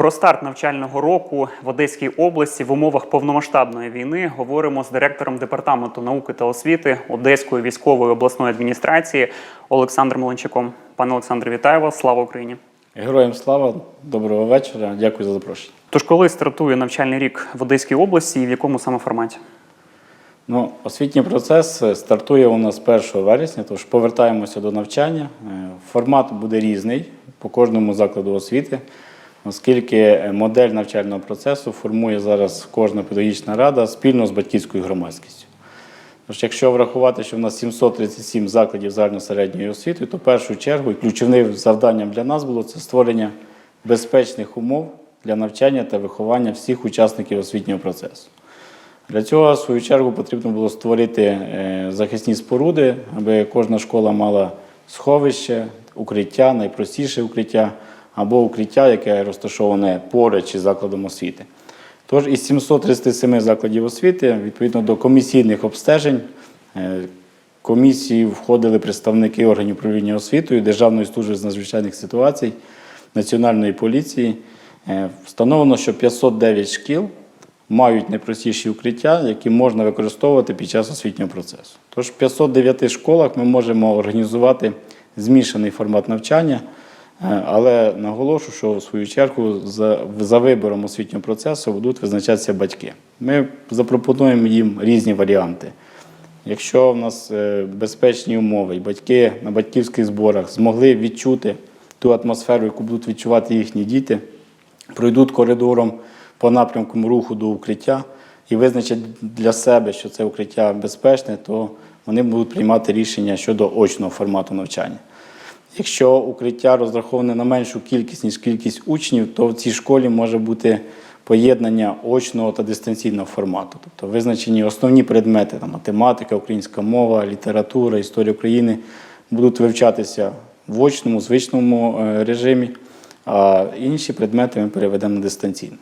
Про старт навчального року в Одеській області в умовах повномасштабної війни говоримо з директором департаменту науки та освіти Одеської військової обласної адміністрації Олександром Ленчаком. Пане Олександре, вітаю вас! Слава Україні! Героям слава, доброго вечора. Дякую за запрошення. Тож, коли стартує навчальний рік в Одеській області і в якому саме форматі? Ну, освітній процес е, стартує у нас 1 вересня, тож повертаємося до навчання. Е, Формат буде різний по кожному закладу освіти, оскільки е, модель навчального процесу формує зараз кожна педагогічна рада спільно з батьківською громадськістю. Тож, якщо врахувати, що в нас 737 закладів загальносередньої освіти, то в першу чергу ключовим завданням для нас було це створення безпечних умов для навчання та виховання всіх учасників освітнього процесу. Для цього, в свою чергу, потрібно було створити е, захисні споруди, аби кожна школа мала сховище, укриття, найпростіше укриття, або укриття, яке розташоване поруч із закладом освіти. Тож із 737 закладів освіти, відповідно до комісійних обстежень, е, комісії входили представники органів управління освітою, Державної служби з надзвичайних ситуацій, Національної поліції. Е, Встановлено, що 509 шкіл мають найпростіші укриття, які можна використовувати під час освітнього процесу. Тож в 509 школах ми можемо організувати змішаний формат навчання, але наголошу, що в свою чергу за, за вибором освітнього процесу будуть визначатися батьки. Ми запропонуємо їм різні варіанти. Якщо в нас е, безпечні умови, і батьки на батьківських зборах змогли відчути ту атмосферу, яку будуть відчувати їхні діти, пройдуть коридором по напрямку руху до укриття і визначать для себе, що це укриття безпечне, то вони будуть приймати рішення щодо очного формату навчання. Якщо укриття розраховане на меншу кількість, ніж кількість учнів, то в цій школі може бути поєднання очного та дистанційного формату. Тобто визначені основні предмети там, математика, українська мова, література, історія України будуть вивчатися в очному, звичному е, режимі, а інші предмети ми переведемо на дистанційно.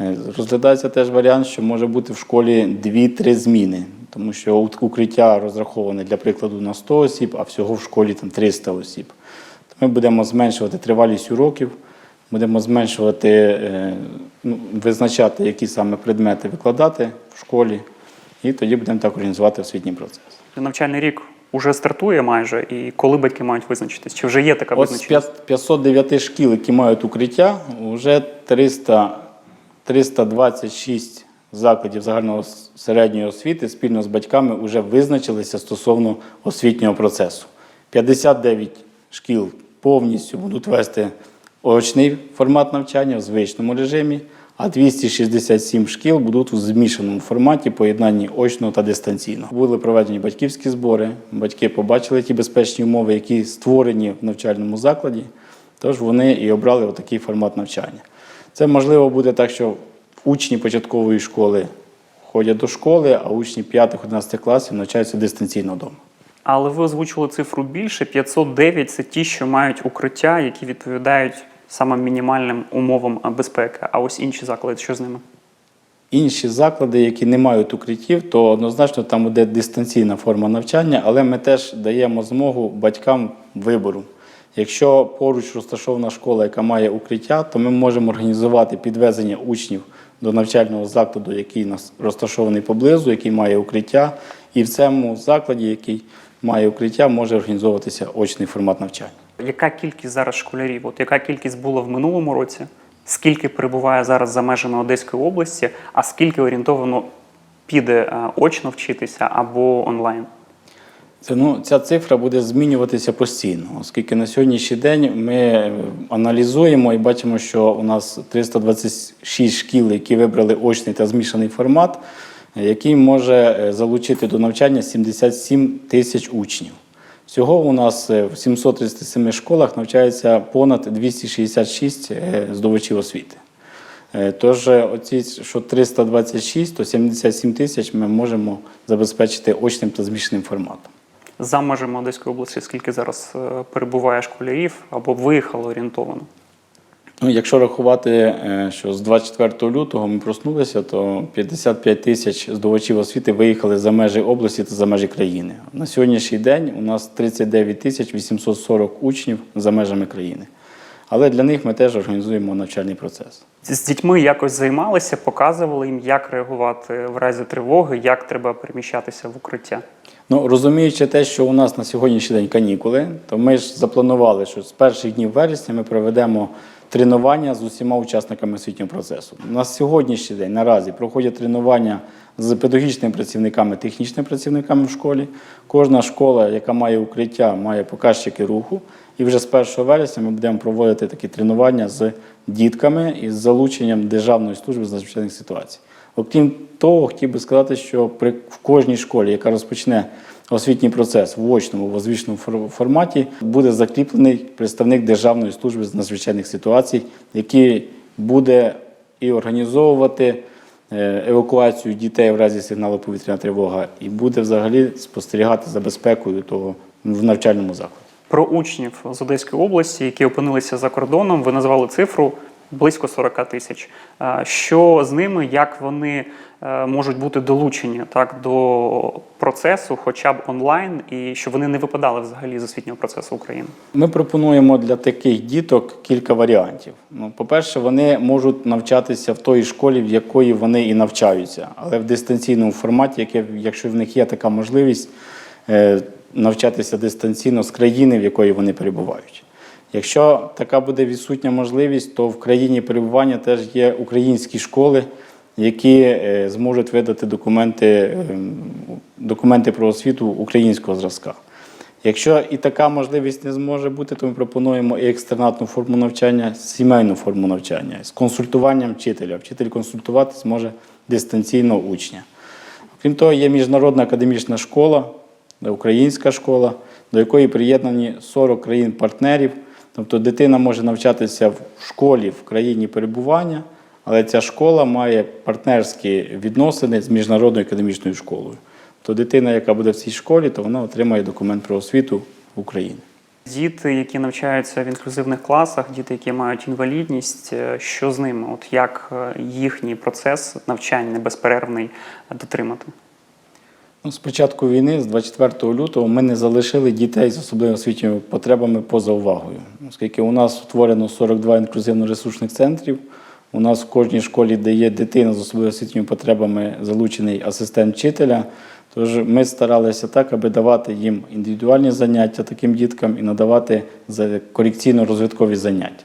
Е, Розглядається теж варіант, що може бути в школі 2-3 зміни, тому що укриття розраховане для прикладу на 100 осіб, а всього в школі там 300 осіб. То ми будемо зменшувати тривалість уроків, будемо зменшувати, е, ну, визначати, які саме предмети викладати в школі, і тоді будемо так організувати освітній процес. Навчальний рік уже стартує майже, і коли батьки мають визначитись? Чи вже є така От визначеність? 5- 509 шкіл, які мають укриття, вже 300, 326 закладів загального середньої освіти спільно з батьками вже визначилися стосовно освітнього процесу. 59 шкіл повністю будуть вести очний формат навчання в звичному режимі, а 267 шкіл будуть у змішаному форматі поєднанні очного та дистанційного. Були проведені батьківські збори, батьки побачили ті безпечні умови, які створені в навчальному закладі, тож вони і обрали отакий формат навчання. Це можливо буде так, що учні початкової школи ходять до школи, а учні 5-11 класів навчаються дистанційно вдома. Але ви озвучили цифру більше. 509 – це ті, що мають укриття, які відповідають саме мінімальним умовам безпеки. А ось інші заклади, що з ними? Інші заклади, які не мають укриттів, то однозначно там буде дистанційна форма навчання, але ми теж даємо змогу батькам вибору. Якщо поруч розташована школа, яка має укриття, то ми можемо організувати підвезення учнів до навчального закладу, який нас розташований поблизу, який має укриття, і в цьому закладі, який має укриття, може організовуватися очний формат навчання. Яка кількість зараз школярів? От яка кількість була в минулому році? Скільки перебуває зараз за межами Одеської області, а скільки орієнтовано піде е, очно вчитися або онлайн? Це, ну, ця цифра буде змінюватися постійно, оскільки на сьогоднішній день ми аналізуємо і бачимо, що у нас 326 шкіл, які вибрали очний та змішаний формат, який може е, залучити до навчання 77 тисяч учнів. Всього у нас е, в 737 школах навчається понад 266 е, здобувачів освіти. Тож, оці, що 326, то 77 тисяч ми можемо забезпечити очним та змішаним форматом. За межами Одеської області скільки зараз е, перебуває школярів або виїхало орієнтовано? Ну, якщо рахувати, е, що з 24 лютого ми проснулися, то 55 тисяч здобувачів освіти виїхали за межі області та за межі країни. На сьогоднішній день у нас 39 тисяч 840 учнів за межами країни. Але для них ми теж організуємо навчальний процес. З дітьми якось займалися, показували їм, як реагувати в разі тривоги, як треба переміщатися в укриття. Ну, розуміючи те, що у нас на сьогоднішній день канікули, то ми ж запланували, що з перших днів вересня ми проведемо тренування з усіма учасниками освітнього процесу. На сьогоднішній день наразі проходять тренування з педагогічними працівниками, технічними працівниками в школі. Кожна школа, яка має укриття, має показчики руху. І вже з 1 вересня ми будемо проводити такі тренування з дітками із залученням Державної служби з надзвичайних ситуацій. Окрім того, хотів би сказати, що при в кожній школі, яка розпочне освітній процес в очному в озвученому форматі, буде закріплений представник Державної служби з надзвичайних ситуацій, який буде і організовувати е, евакуацію дітей в разі сигналу повітряна тривога, і буде взагалі спостерігати за безпекою того в навчальному закладі. Про учнів з Одеської області, які опинилися за кордоном, ви назвали цифру близько 40 тисяч. Що з ними, як вони е, можуть бути долучені так до процесу, хоча б онлайн, і щоб вони не випадали взагалі з освітнього процесу України? Ми пропонуємо для таких діток кілька варіантів. Ну, по-перше, вони можуть навчатися в той школі, в якої вони і навчаються, але в дистанційному форматі, яке, якщо в них є така можливість е, навчатися дистанційно з країни, в якої вони перебувають. Якщо така буде відсутня можливість, то в країні перебування теж є українські школи, які е, зможуть видати документи, е, документи про освіту українського зразка. Якщо і така можливість не зможе бути, то ми пропонуємо і екстернатну форму навчання, сімейну форму навчання з консультуванням вчителя. Вчитель консультувати зможе дистанційно учня. Крім того, є міжнародна академічна школа, українська школа, до якої приєднані 40 країн-партнерів. Тобто дитина може навчатися в школі в країні перебування, але ця школа має партнерські відносини з міжнародною академічною школою. То дитина, яка буде в цій школі, то вона отримає документ про освіту в Україні. Діти, які навчаються в інклюзивних класах, діти, які мають інвалідність, е, що з ними? От як е, їхній процес навчання безперервний дотримати? Ну, з початку війни, з 24 лютого, ми не залишили дітей з особливими освітніми потребами поза увагою, оскільки у нас створено 42 інклюзивно-ресурсних центрів. У нас в кожній школі, де є дитина з особливими освітніми потребами, залучений асистент вчителя. Тож ми старалися так, аби давати їм індивідуальні заняття таким діткам і надавати корекційно-розвиткові заняття.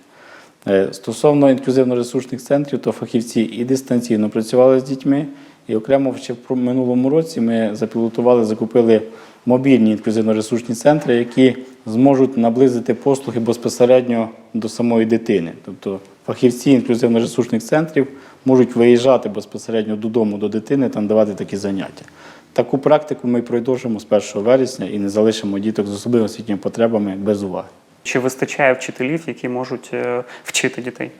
Е, Стосовно інклюзивно-ресурсних центрів, то фахівці і дистанційно працювали з дітьми, і окремо ще в минулому році ми запілотували, закупили мобільні інклюзивно-ресурсні центри, які зможуть наблизити послуги безпосередньо до самої дитини. Тобто фахівці інклюзивно-ресурсних центрів можуть виїжджати безпосередньо додому до дитини та давати такі заняття. Таку практику ми продовжимо з 1 вересня і не залишимо діток з особливими освітніми потребами без уваги. Чи вистачає вчителів, які можуть е, вчити дітей?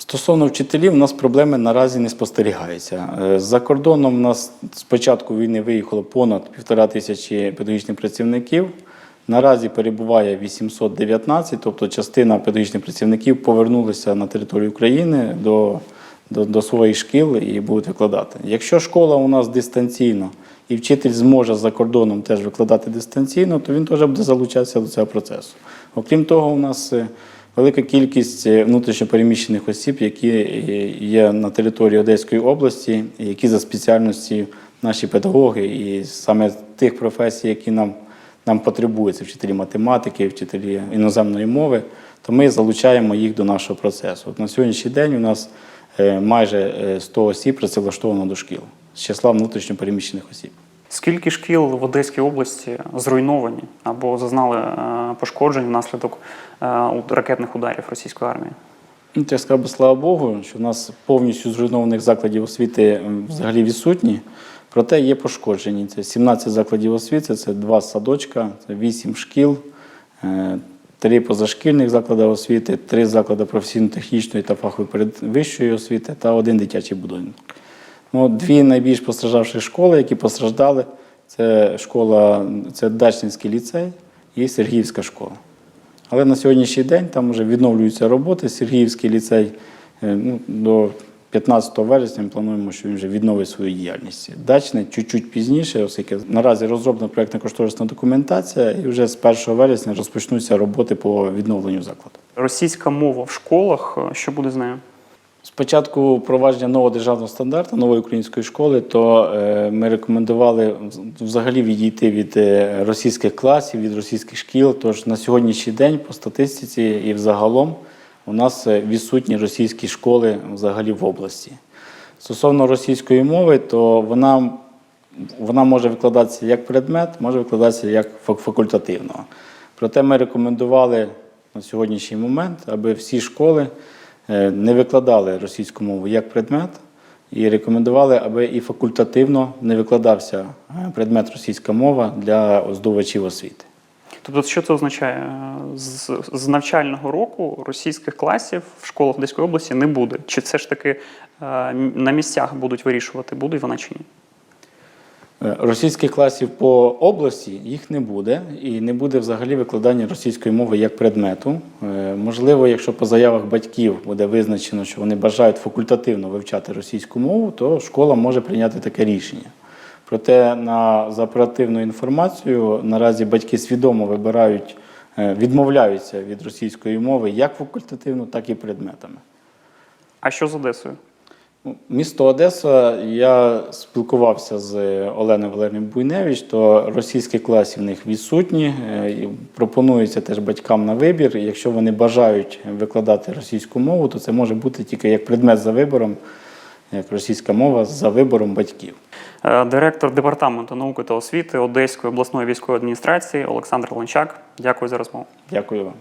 Стосовно вчителів, у нас проблеми наразі не спостерігаються. Е, За кордоном у нас з початку війни виїхало понад півтора тисячі педагогічних працівників. Наразі перебуває 819, тобто частина педагогічних працівників повернулися на територію України до, до, до своїх шкіл і будуть викладати. Якщо школа у нас дистанційно і вчитель зможе за кордоном теж викладати дистанційно, то він теж буде залучатися до цього процесу. Окрім того, у нас е, велика кількість е, внутрішньопереміщених осіб, які е, є на території Одеської області, які за спеціальності наші педагоги, і саме тих професій, які нам, нам потребуються, вчителі математики, вчителі іноземної мови, то ми залучаємо їх до нашого процесу. От на сьогоднішній день у нас е, майже е, 100 осіб працевлаштовано до шкіл з числа внутрішньопереміщених осіб. Скільки шкіл в Одеській області зруйновані або зазнали е, пошкоджень внаслідок е, ракетних ударів російської армії? Ну, я сказав би, слава Богу, що в нас повністю зруйнованих закладів освіти взагалі відсутні. Проте є пошкоджені. Це 17 закладів освіти, це два садочка, це 8 шкіл, е, три позашкільних заклади освіти, три заклади професійно-технічної та фахової передвищої освіти та один дитячий будинок. Ну, дві найбільш постраждавші школи, які постраждали, це школа, це Дачнинський ліцей і Сергіївська школа. Але на сьогоднішній день там вже відновлюються роботи. Сергіївський ліцей е, ну, до 15 вересня ми плануємо, що він вже відновить свою діяльність. Дачне чуть-чуть пізніше, оскільки наразі розроблена проєктна кошторисна документація, і вже з 1 вересня розпочнуться роботи по відновленню закладу. Російська мова в школах. е, Що буде з нею? Спочатку впровадження нового державного стандарту нової української школи, то е, ми рекомендували взагалі відійти від е, російських класів, від російських шкіл. Тож на сьогоднішній день по статистиці і взагалом у нас е, відсутні російські школи взагалі в області. Стосовно російської мови, то вона, вона може викладатися як предмет, може викладатися як факультативно. Проте ми рекомендували на сьогоднішній момент, аби всі школи не викладали російську мову як предмет, і рекомендували, аби і факультативно не викладався е, предмет російська мова для здобувачів освіти. Тобто, що це означає? Е, З, з навчального року російських класів в школах Одеської області не буде. Чи це ж таки е, на місцях будуть вирішувати, буде вона чи ні? Е, Російських класів по області їх не буде, і не буде взагалі викладання російської мови як предмету. Е, Можливо, якщо по заявах батьків буде визначено, що вони бажають факультативно вивчати російську мову, то школа може прийняти таке рішення. Проте на за оперативну інформацію наразі батьки свідомо вибирають, е, відмовляються від російської мови як факультативно, так і предметами. А що з Одесою? Місто Одеса, я спілкувався з Оленою Валерієм Буйневич, то російські класи в них відсутні. Е, Пропонується теж батькам на вибір. Якщо вони бажають викладати російську мову, то це може бути тільки як предмет за вибором, як російська мова за вибором батьків. Е, Директор департаменту науки та освіти Одеської обласної військової адміністрації Олександр Лончак. Дякую за розмову. Дякую вам.